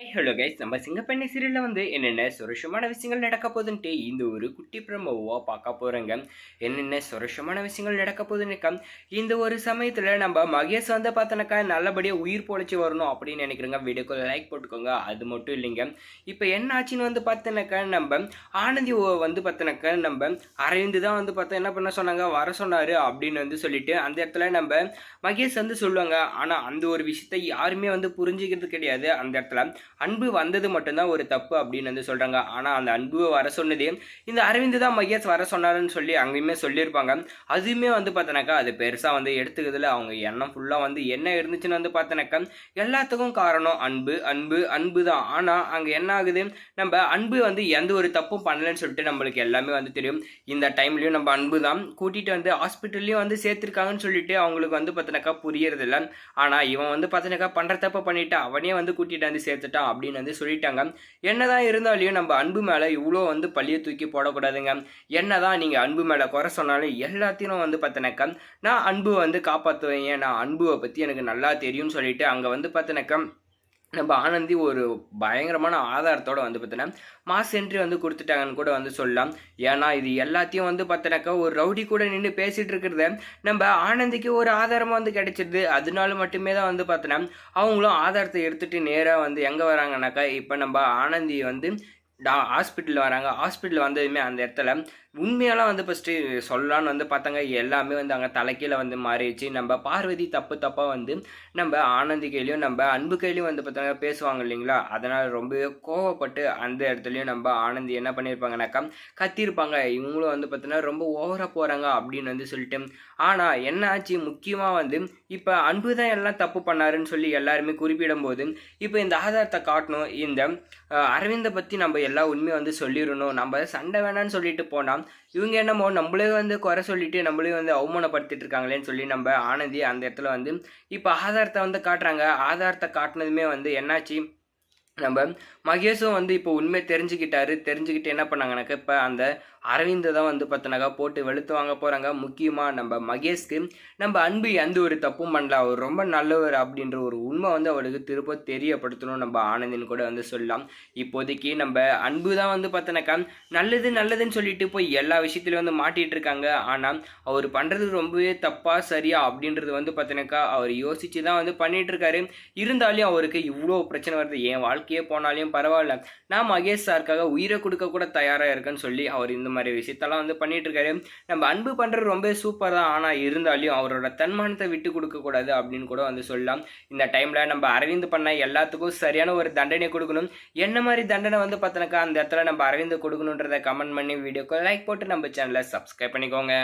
Hello guys நம்ம சிங்கப்பெண்ணை சீரியலில் வந்து என்னென்ன சுரஷமான விஷயங்கள் நடக்க போதுன்ட்டு இந்த ஒரு குட்டி பிரமோவாக பார்க்க போகிறோங்க என்னென்ன சுரஷமான விஷயங்கள் நடக்க போதுன்னுக்கா இந்த ஒரு சமயத்தில் நம்ம மகேஷ் வந்து பார்த்தோன்னாக்கா நல்லபடியாக உயிர் பொழைச்சி வரணும் அப்படின்னு நினைக்கிறேங்க. வீடியோக்கு லைக் போட்டுக்கோங்க. அது மட்டும் இல்லைங்க. இப்போ என்ன ஆச்சுன்னு வந்து பார்த்தோன்னாக்கா நம்ம ஆனந்தி வந்து பார்த்தோன்னாக்கா நம்ம அரவிந்து தான் வந்து பார்த்தா என்ன பண்ண சொன்னாங்க? வர சொன்னார் அப்படின்னு வந்து சொல்லிட்டு அந்த இடத்துல நம்ம மகேஷ் வந்து சொல்லுவாங்க. ஆனால் அந்த ஒரு விஷயத்தை யாருமே வந்து புரிஞ்சுக்கிறது கிடையாது. அந்த இடத்துல அன்பு வந்தது மட்டும்தான் ஒரு தப்பு அப்படின்னு வந்து சொல்கிறாங்க ஆனால் அந்த அன்பு வர சொன்னதே இந்த அரவிந்த் தான் மகேஷ் வர சொன்னாருன்னு சொல்லி அங்கேயுமே சொல்லியிருப்பாங்க. அதுவுமே வந்து பார்த்தோன்னாக்கா அது பெருசாக வந்து எடுத்துக்கிறதுல அவங்க எண்ணம் ஃபுல்லாக வந்து என்ன இருந்துச்சுன்னு வந்து பார்த்தோன்னாக்கா எல்லாத்துக்கும் காரணம் அன்பு அன்பு அன்பு தான். ஆனால் அங்கே என்ன ஆகுது? நம்ம அன்பு வந்து எந்த ஒரு தப்பும் பண்ணலன்னு சொல்லிட்டு நம்மளுக்கு எல்லாமே வந்து தெரியும். இந்த டைம்லையும் நம்ம அன்பு தான். கூட்டிகிட்டு வந்து ஹாஸ்பிட்டல்லையும் வந்து சேர்த்துருக்காங்கன்னு சொல்லிட்டு அவங்களுக்கு வந்து பார்த்தோன்னாக்கா புரியறதில்ல. ஆனால் இவன் வந்து பார்த்தோன்னாக்கா பண்ணுற தப்பை பண்ணிட்டு அவனே வந்து கூட்டிகிட்டு வந்து சேர்த்துட்டான் அப்படின்னு வந்து சொல்லிட்டாங்க. என்னதான் இருந்தாலையும் நம்ம அன்பு மேலே இவ்வளோ வந்து பள்ளியை தூக்கி போடக்கூடாதுங்க. என்னதான் நீங்கள் அன்பு மேலே குறை சொன்னாலும் எல்லாத்தையும் வந்து பார்த்தனாக்க நான் அன்பு வந்து காப்பாற்றுவேன் நான் அன்புவை பற்றி எனக்கு நல்லா தெரியும்னு சொல்லிட்டு அங்கே வந்து பார்த்தனாக்க நம்ம ஆனந்தி ஒரு பயங்கரமான ஆதாரத்தோட வந்து பார்த்தோன்னா மாஸ் என்ட்ரி வந்து கொடுத்துட்டாங்கன்னு கூட வந்து சொல்லலாம். ஏன்னா இது எல்லாத்தையும் வந்து பார்த்தோன்னாக்கா ஒரு ரவுடி கூட நின்று பேசிகிட்டு இருக்கிறத நம்ம ஆனந்திக்கு ஒரு ஆதாரமாக வந்து கிடைச்சிருது. அதனால மட்டுமே தான் வந்து பார்த்தோன்னா அவங்களும் ஆதாரத்தை எடுத்துகிட்டு நேராக வந்து எங்கே வராங்கனாக்கா இப்போ நம்ம ஆனந்தி வந்து டா ஹாஸ்பிட்டல் வராங்க. ஹாஸ்பிட்டல் வந்ததுமே அந்த இடத்துல உண்மையெல்லாம் வந்து ஃபஸ்ட்டு சொல்லலான்னு வந்து பார்த்தாங்க. எல்லாமே வந்து அங்கே தலைக்கீழ வந்து மாறிடுச்சு. நம்ம பார்வதி தப்பு தப்பாக வந்து நம்ம ஆனந்தி கையிலையும் நம்ம அன்பு கையிலையும் வந்து பார்த்தாங்க பேசுவாங்க இல்லைங்களா? அதனால் ரொம்பவே கோவப்பட்டு அந்த இடத்துலையும் நம்ம ஆனந்தி என்ன பண்ணியிருப்பாங்கனாக்கா கத்திருப்பாங்க. இவங்களும் வந்து பார்த்தீங்கன்னா ரொம்ப ஓவராக போகிறாங்க அப்படின்னு வந்து சொல்லிட்டு. ஆனால் என்ன ஆச்சு? முக்கியமாக வந்து இப்போ அன்பு தான் எல்லாம் தப்பு பண்ணாருன்னு சொல்லி எல்லாருமே குறிப்பிடும் போது இப்போ இந்த ஆதாரத்தை காட்டணும். இந்த அரவிந்தை பற்றி நம்ம எல்லா உண்மையும் வந்து சொல்லிடணும் நம்ம சண்டை வேணான்னு சொல்லிட்டு போனால் இவங்க என்னமோ நம்மளே வந்து குறை சொல்லிட்டு நம்மளே வந்து அவமானப்படுத்திட்டு இருக்காங்களேன்னு சொல்லி நம்ம ஆனந்தி அந்த இடத்துல வந்து இப்போ ஆதாரத்தை வந்து காட்டுறாங்க. ஆதாரத்தை காட்டினதுமே வந்து என்னாச்சு? நம்ம மகேஷும் வந்து இப்போ உண்மை தெரிஞ்சுக்கிட்டாரு. தெரிஞ்சுக்கிட்டு என்ன பண்ணாங்கனாக்கா இப்போ அந்த அரவிந்தை தான் வந்து பார்த்தனாக்கா போட்டு வெளுத்து வாங்க போகிறாங்க முக்கியமாக நம்ம மகேஷ்க்கு நம்ம அன்பு எந்த ஒரு தப்பும் பண்ணல. அவர் ரொம்ப நல்லவர் அப்படின்ற ஒரு உண்மை வந்து அவருக்கு திரும்ப தெரியப்படுத்தணும் நம்ம ஆனந்தின்னு கூட வந்து சொல்லலாம். இப்போதைக்கு நம்ம அன்பு தான் வந்து பார்த்தனாக்கா நல்லது நல்லதுன்னு சொல்லிட்டு போய் எல்லா விஷயத்துலையும் வந்து மாட்டிகிட்டு இருக்காங்க. ஆனால் அவர் பண்ணுறது ரொம்பவே தப்பாக சரியா அப்படின்றது வந்து பார்த்தனாக்கா அவர் யோசித்து தான் வந்து பண்ணிகிட்ருக்காரு இருக்காரு. இருந்தாலும் அவருக்கு இவ்வளோ பிரச்சனை வருது. என் வாழ்க்கையே போனாலையும் பரவாயில்ல. நான் மகேஷ் சாருக்காக உயிரை கொடுக்க கூட தயாராக இருக்கேன்னு சொல்லி அவர் இந்த மாதிரி விஷயத்தெல்லாம் வந்து பண்ணிட்டு இருக்காரு. நம்ம அன்பு பண்ணுறது ரொம்ப சூப்பர் தான். ஆனால் இருந்தாலும் அவரோட தன்மானத்தை விட்டு கொடுக்கக்கூடாது அப்படின்னு கூட வந்து சொல்லலாம். இந்த டைமில் நம்ம அரவிந்த் பண்ண எல்லாத்துக்கும் சரியான ஒரு தண்டனை கொடுக்கணும். என்ன மாதிரி தண்டனை வந்து பார்த்தோன்னாக்கா அந்த இடத்துல நம்ம அரவிந்த் கொடுக்கணுன்றதை கமெண்ட் பண்ணி வீடியோக்கு லைக் போட்டு நம்ம சேனலை சப்ஸ்கிரைப் பண்ணிக்கோங்க.